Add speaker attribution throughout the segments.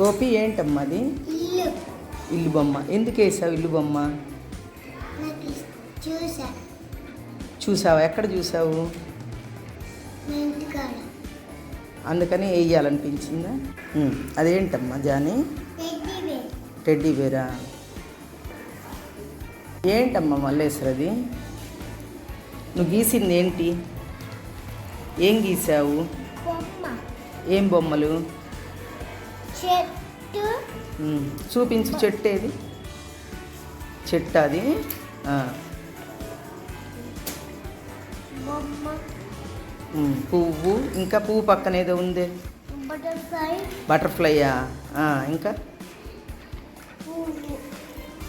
Speaker 1: గోపి ఏంటమ్మా అది?
Speaker 2: ఇల్లు.
Speaker 1: బొమ్మ. ఎందుకు వేసావు ఇల్లు బొమ్మ? చూసావా? ఎక్కడ చూసావు? అందుకని వేయాలనిపించిందా? అదేంటమ్మా జానీ?
Speaker 2: టెడ్డీ బేర్
Speaker 1: ఏంటమ్మా మల్లేశ్వర అది? నువ్వు గీసింది ఏంటి? ఏం గీసావు? ఏం బొమ్మలు?
Speaker 2: చెట్టు.
Speaker 1: చూపించు చెట్టు ఏది చెట్టు అది పువ్వు. ఇంకా పువ్వు పక్కన ఏదో ఉంది.
Speaker 2: బటర్ఫ్లై.
Speaker 1: బటర్ఫ్లైయా? ఇంకా?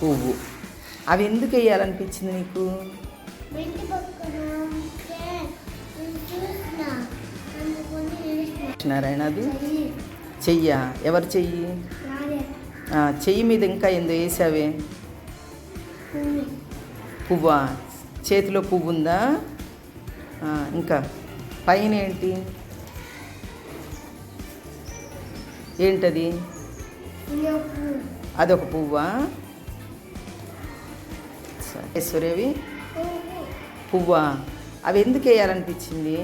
Speaker 2: పువ్వు.
Speaker 1: అవి ఎందుకు వేయాలనిపించింది నీకు? నారాయణ అది?
Speaker 2: చెయ్యి.
Speaker 1: ఎవరు చెయ్యి? చెయ్యి మీద ఇంకా ఏందో వేసావే.
Speaker 2: పువ్వు.
Speaker 1: చేతిలో పువ్వు ఉందా? ఇంకా. పైన ఏంటి? ఏంటది?
Speaker 2: పువ్వు.
Speaker 1: అదొక పువ్వా? సురేవి
Speaker 2: పువ్వు.
Speaker 1: పువ్వా? అవి ఎందుకు వేయాలనిపించింది?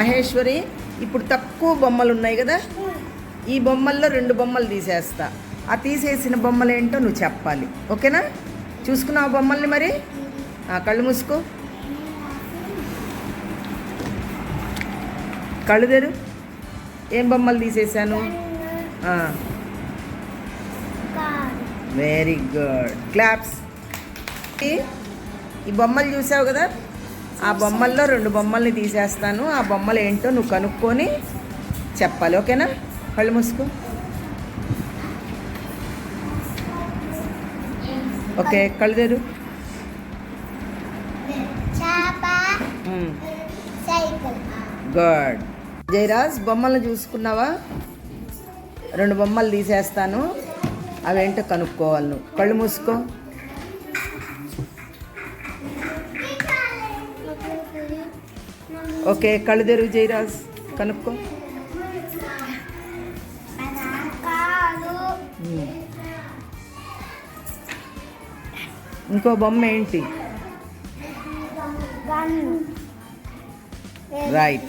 Speaker 1: మహేశ్వరి ఇప్పుడు తక్కువ బొమ్మలు ఉన్నాయి కదా? ఈ బొమ్మల్లో రెండు బొమ్మలు తీసేస్తా. ఆ తీసేసిన బొమ్మలు ఏంటో నువ్వు చెప్పాలి. ఓకేనా? చూసుకున్నావు బొమ్మల్ని మరి? కళ్ళు మూసుకో. కళ్ళు తెరు. ఏం బొమ్మలు తీసేశాను? వెరీ గుడ్ క్లాప్స్ ఈ బొమ్మలు చూసావు కదా? ఆ బొమ్మల్లో రెండు బొమ్మల్ని తీసేస్తాను. ఆ బొమ్మలు ఏంటో నువ్వు కనుక్కొని చెప్పాలి ఓకేనా? కళ్ళు మూసుకో. ఓకే కళ్ళు తెరు. గుడ్. జయరాజ్ బొమ్మలను చూసుకున్నావా? రెండు బొమ్మలు తీసేస్తాను. అవేంటో కనుక్కోవాలి నువ్వు. కళ్ళు మూసుకో. ఓకే కళ్ళు తెరువు జయరాజ్ కనుక్కో. ఇంకో బొమ్మ ఏంటి? రైట్